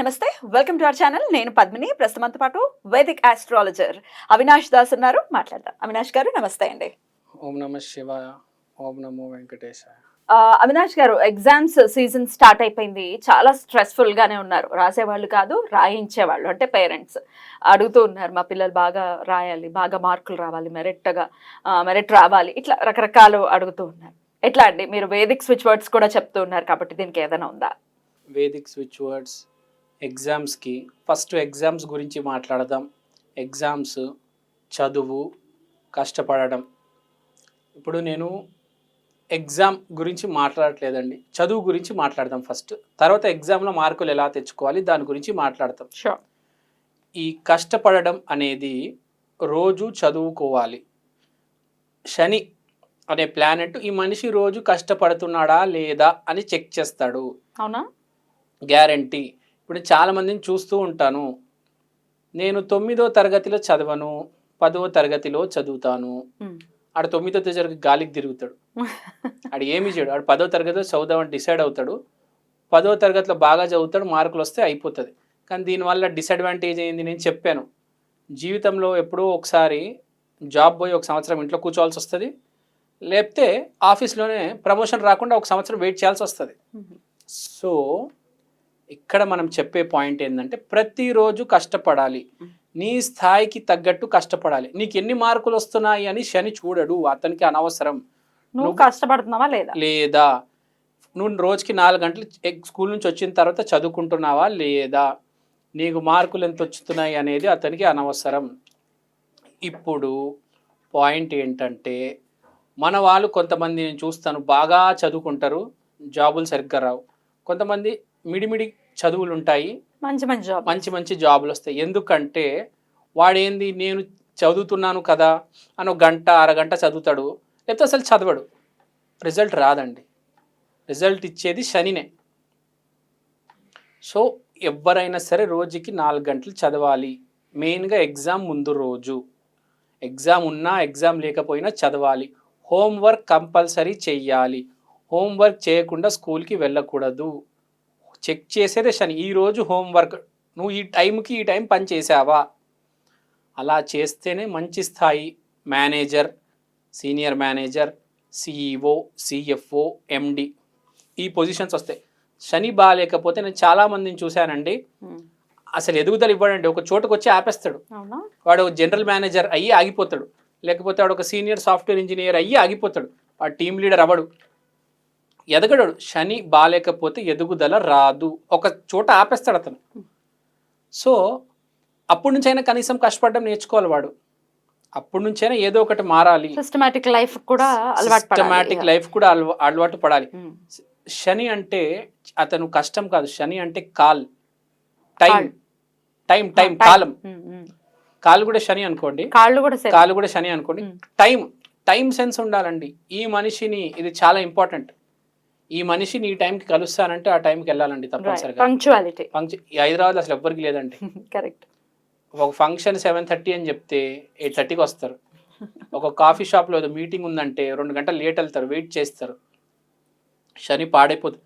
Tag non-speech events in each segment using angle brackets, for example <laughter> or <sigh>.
నమస్తే welcome to our channel. నేను పద్మిని ప్రస్తుతంతో పాటు వైదిక్ ఆస్ట్రాలజర్ అవినాష్ దాస్ ఉన్నారు. మాట్లాడదాం. అవినాష్ గారు నమస్తే అండి. ఓం నమ శివాయ. ఓం నమో వెంకటేశాయ. అవినాష్ గారు ఎగ్జామ్స్ సీజన్ స్టార్ట్ అయిపోయింది. చాలా స్ట్రెస్ఫుల్ గానే ఉన్నారు. రాసేవాళ్ళు కాదు రాయించేవాళ్ళు అంటే పేరెంట్స్ అడుగుతూ ఉన్నారు మా పిల్లలు బాగా రాయాలి బాగా మార్కులు రావాలి మెరిట్గా మెరిట్ రావాలి. ఇట్లా రకరకాలు అడుగుతూ ఉన్నారు. ఎట్లా అండి? మీరు వేదిక్ స్విచ్ వర్డ్స్ కూడా చెప్తూ ఉన్నారు కాబట్టి దీనికి ఏదైనా ఉందా? వేదిక్ స్విచ్ వర్డ్స్ ఎగ్జామ్స్కి ఫస్ట్ ఎగ్జామ్స్ గురించి మాట్లాడదాం. ఎగ్జామ్స్ చదువు కష్టపడడం. ఇప్పుడు నేను ఎగ్జామ్ గురించి మాట్లాడట్లేదండి. చదువు గురించి మాట్లాడదాం ఫస్ట్. తర్వాత ఎగ్జామ్లో మార్కులు ఎలా తెచ్చుకోవాలి దాని గురించి మాట్లాడతాం. ఈ కష్టపడడం అనేది రోజు చదువుకోవాలి. శని అనే ప్లానెట్ ఈ మనిషి రోజు కష్టపడుతున్నాడా లేదా అని చెక్ చేస్తాడు. అవునా? గ్యారంటీ. ఇప్పుడు చాలా మందిని చూస్తూ ఉంటాను. నేను తొమ్మిదో తరగతిలో చదవను పదో తరగతిలో చదువుతాను. ఆడ తొమ్మిదో తరగతి గాలికి తిరుగుతాడు. ఆడు ఏమి చేయడు. ఆడు పదో తరగతిలో చదువుదామని డిసైడ్ అవుతాడు. పదో తరగతిలో బాగా చదువుతాడు మార్కులు వస్తే అయిపోతుంది. కానీ దీనివల్ల డిసడ్వాంటేజ్ ఏంది నేను చెప్పాను. జీవితంలో ఎప్పుడో ఒకసారి జాబ్ పోయి ఒక సంవత్సరం ఇంట్లో కూర్చోవాల్సి వస్తుంది. లేకపోతే ఆఫీస్లోనే ప్రమోషన్ రాకుండా ఒక సంవత్సరం వెయిట్ చేయాల్సి వస్తుంది. సో ఇక్కడ మనం చెప్పే పాయింట్ ఏంటంటే ప్రతిరోజు కష్టపడాలి. నీ స్థాయికి తగ్గట్టు కష్టపడాలి. నీకు ఎన్ని మార్కులు వస్తున్నాయి అని శని చూడడు అతనికి అనవసరం. నువ్వు కష్టపడుతున్నావా లేదా? లేదా? నువ్వు రోజుకి నాలుగు గంటలు ఎగ్- స్కూల్ నుంచి వచ్చిన తర్వాత చదువుకుంటున్నావా లేదా? నీకు మార్కులు ఎంత వచ్చుతున్నాయి అనేది అతనికి అనవసరం. ఇప్పుడు పాయింట్ ఏంటంటే మన వాళ్ళు కొంతమంది నేను చూస్తాను బాగా చదువుకుంటారు జాబులు సరిగ్గా రావు. కొంతమంది మిడిమిడి చదువులు ఉంటాయి మంచి మంచి జాబ్ మంచి మంచి జాబులు వస్తాయి ఎందుకంటే వాడేంది నేను చదువుతున్నాను కదా అని ఒక గంట అరగంట చదువుతాడు. లేకపోతే అసలు చదవడు. రిజల్ట్ రాదండి. రిజల్ట్ ఇచ్చేది శనినే. సో ఎవరైనా సరే రోజుకి నాలుగు గంటలు చదవాలి. మెయిన్గా ఎగ్జామ్ ముందు రోజు. ఎగ్జామ్ ఉన్నా ఎగ్జామ్ లేకపోయినా చదవాలి. హోంవర్క్ కంపల్సరీ చెయ్యాలి. హోంవర్క్ చేయకుండా స్కూల్కి వెళ్ళకూడదు. చెక్ చేసేదే శని ఈరోజు హోంవర్క్ నువ్వు ఈ టైంకి ఈ టైం పని చేసావా? అలా చేస్తేనే మంచి స్థాయి manager senior manager CEO CFO MD ఈ పొజిషన్స్ వస్తాయి. శని బాగాలేకపోతే నేను చాలామందిని చూశానండి. అసలు ఎదుగుదల ఇవ్వడండి. ఒక చోటుకు వచ్చి ఆపేస్తాడు. వాడు జనరల్ మేనేజర్ అయ్యి ఆగిపోతాడు. లేకపోతే వాడు ఒక సీనియర్ సాఫ్ట్వేర్ ఇంజనీర్ అయ్యి ఆగిపోతాడు. వాడు టీం లీడర్ అవ్వడు. ఎదగడు శని బాగాలేకపోతే ఎదుగుదల రాదు. ఒక చోట ఆపేస్తాడు అతను. సో అప్పటి నుంచైనా కనీసం కష్టపడడం నేర్చుకోవాలి వాడు. అప్పటి నుంచైనా ఏదో ఒకటి మారాలి. సిస్టమాటిక్ లైఫ్ కూడా అలవాటు సిస్టమాటిక్ లైఫ్ కూడా అలవా అలవాటు పడాలి. ఉమ్. శని అంటే అతను కష్టం కాదు. శని అంటే కాల్. టైం. టైం టైం కాలం. Um, um. కాలు కూడా శని అనుకోండి. కాళ్ళు కూడా కాలు కూడా శని అనుకోండి. టైం టైం సెన్స్ ఉండాలండి. ఈ మనిషిని ఇది చాలా ఇంపార్టెంట్ ఈ మనిషిని ఈ టైంకి కలుస్తానంటే ఆ టైంకి వెళ్ళాలండి తప్పనిసరిగా. పంక్చువాలిటీ హైదరాబాద్ అసలు ఎవ్వరికి లేదండి. <laughs> కరెక్ట్ ఒక ఫంక్షన్ సెవెన్ థర్టీ అని చెప్తే ఎయిట్ థర్టీకి వస్తారు. ఒక కాఫీ షాప్లో ఏదో మీటింగ్ ఉందంటే రెండు గంటలు లేట్ వెళ్తారు వెయిట్ చేస్తారు. శని పాడైపోతుంది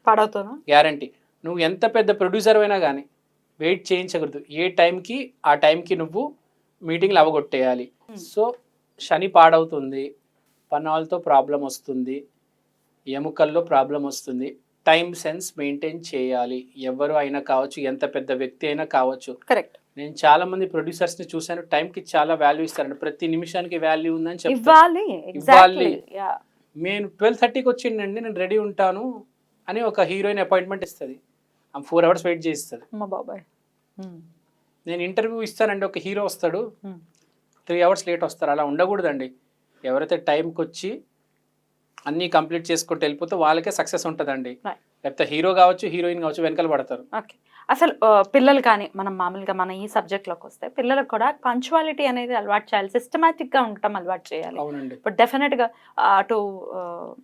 గ్యారంటీ. నువ్వు ఎంత పెద్ద ప్రొడ్యూసర్ అయినా కానీ వెయిట్ చేయించకూడదు. ఏ టైంకి ఆ టైంకి నువ్వు మీటింగ్లు అవగొట్టేయాలి. Hmm. సో శని పాడవుతుంది. పన్నాలతో ప్రాబ్లం వస్తుంది. ఎముకల్లో ప్రాబ్లం వస్తుంది. టైం సెన్స్ మెయింటైన్ చేయాలి. ఎవరు అయినా కావచ్చు ఎంత పెద్ద వ్యక్తి అయినా కావచ్చు. కరెక్ట్. నేను చాలా మంది ప్రొడ్యూసర్స్ని చూశాను. టైంకి చాలా వాల్యూ ఇస్తారండి ప్రతి నిమిషానికి వాల్యూ ఉందని చెప్తాను ఇవ్వాలి. నేను ట్వెల్వ్ థర్టీకి వచ్చిండండి. నేను రెడీ ఉంటాను అని ఒక హీరోయిన్ అపాయింట్మెంట్ ఇస్తుంది. ఆమె ఫోర్ అవర్స్ వెయిట్ చేస్తుంది అమ్మ బాబాయ్. ఉమ్, నేను ఇంటర్వ్యూ ఇస్తానండి. ఒక హీరో వస్తాడు. ఉమ్. త్రీ అవర్స్ లేట్ వస్తారు. అలా ఉండకూడదండి. ఎవరైతే టైంకి వచ్చి అన్నీ కంప్లీట్ చేసుకుంటూ వెళ్ళిపోతే వాళ్ళకే సక్సెస్ ఉంటుందండి. లేకపోతే హీరో కావచ్చు హీరోయిన్ కావచ్చు వెనకాల పడతారు. ఓకే. అసలు పిల్లలు కానీ మనం మామూలుగా మన ఈ subject లోకి వస్తే పిల్లలకు కూడా పంచువాలిటీ అనేది అలవాటు చేయాలి Systematic గా ఉండటం అలవాటు చేయాలి. బట్ డెఫినెట్గా అటు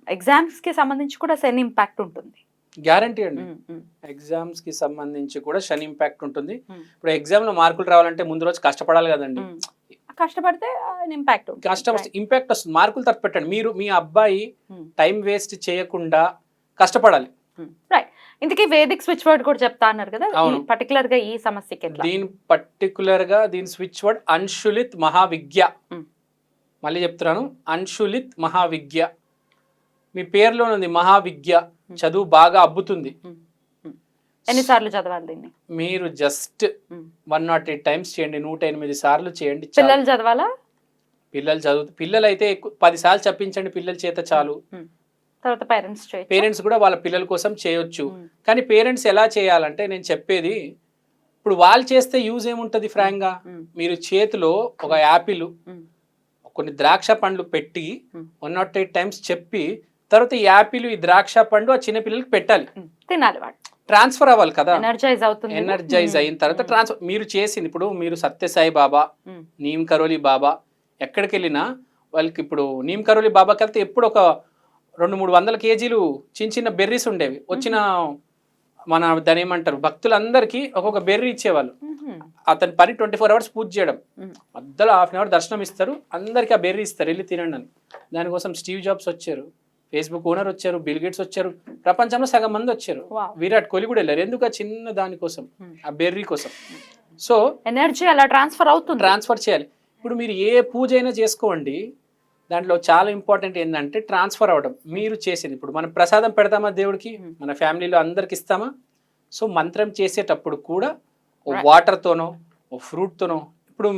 ఎగ్జామ్స్కి సంబంధించి కూడా సెన్ ఇంపాక్ట్ ఉంటుంది. గ్యారంటీ అండి. ఎగ్జామ్స్కి సంబంధించి కూడా శని ఇంపాక్ట్ ఉంటుంది. Hmm. ఇప్పుడు ఎగ్జామ్లో మార్కులు రావాలంటే ముందు రోజు కష్టపడాలి కదండి. ఉమ్. ఇంపాక్ట్ వస్తుంది ఇంపాక్ట్ వస్తుంది. మార్కులు తప్ప పెట్టండి. మీరు మీ అబ్బాయి Hmm. టైం వేస్ట్ చేయకుండా కష్టపడాలి. రైట్ ఇంతకీ వేదిక్ స్విచ్ వర్డ్ కూడా చెప్తా అన్నారు కదా. పర్టికులర్గా ఈ సమస్యకి దీని పర్టికులర్గా దీని స్విచ్ వర్డ్ అన్షులిత్ మహావిద్య. మళ్ళీ చెప్తున్నాను. అన్షులిత్ మహావిద్య మీ పేరులో ఉంది మహావిద్య చదువు బాగా అబ్బుతుంది. ఎన్నిసార్లు చదవాలి దీన్ని? మీరు just. One nought eight times చేయండి. నూట ఎనిమిది సార్లు చేయండి. పిల్లలు చదవాలా? పిల్లలు చదువు పిల్లలు అయితే ఎక్కువ పది సార్లు చెప్పించండి పిల్లల చేత చాలు తర్వాత పేరెంట్స్ పేరెంట్స్ కూడా వాళ్ళ పిల్లల కోసం చేయొచ్చు. కానీ పేరెంట్స్ ఎలా చేయాలంటే నేను చెప్పేది ఇప్పుడు వాళ్ళు చేస్తే యూజ్ ఏముంటది ఫ్రాంక్గా మ్. మీరు చేతిలో ఒక యాపిల్. కొన్ని ద్రాక్ష పండ్లు పెట్టి. వన్ నాట్ ఎయిట్ టైమ్స్ చెప్పి తర్వాత ఈ యాపిల్ ఈ ద్రాక్ష పండు ఆ చిన్న పిల్లలకి పెట్టాలి. తినాలి ట్రాన్స్ఫర్ అవ్వాలి కదా ఎనర్జైజ్ అవుతుంది ఎనర్జైజ్ అయిన తర్వాత ట్రాన్స్ఫర్ మీరు చేసింది ఇప్పుడు మీరు సత్యసాయి బాబా. నీమ్ కరోలి బాబా ఎక్కడికి వెళ్ళినా వాళ్ళకి ఇప్పుడు నీమ్ కరోలి బాబాకి వెళ్తే ఎప్పుడు ఒక రెండు మూడు వందల కేజీలు చిన్న చిన్న బెర్రీస్ ఉండేవి. వచ్చిన మన దాని ఏమంటారు? భక్తులందరికీ ఒక్కొక్క బెర్రీ ఇచ్చేవాళ్ళు. అతని పని ట్వంటీ ఫోర్ అవర్స్ పూజ చేయడం. మధ్యలో హాఫ్ అన్ అవర్ దర్శనం ఇస్తారు. అందరికీ ఆ బెర్రీ ఇస్తారు. వెళ్ళి తినండి అని. దానికోసం స్టీవ్ జాబ్స్ వచ్చారు. ఫేస్బుక్ ఓనర్ వచ్చారు. బిల్ గేట్స్ వచ్చారు. ప్రపంచంలో సగం మంది వచ్చారు. విరాట్ కోహ్లీ కూడా వెళ్ళారు. ఎందుకు ఆ చిన్న దానికోసం. ఆ బెర్రీ కోసం. సో ఎనర్జీ అలా ట్రాన్స్ఫర్ అవుతుంది. ట్రాన్స్ఫర్ చేయాలి. ఇప్పుడు మీరు ఏ పూజ అయినా చేసుకోండి. దాంట్లో చాలా ఇంపార్టెంట్ ఏంటంటే ట్రాన్స్ఫర్ అవ్వడం. మీరు చేసేది. ఇప్పుడు మనం ప్రసాదం పెడతామా దేవుడికి. మన ఫ్యామిలీలో అందరికి ఇస్తామా? సో మంత్రం చేసేటప్పుడు కూడా ఓ. వాటర్తోనో ఓ ఫ్రూట్తోనో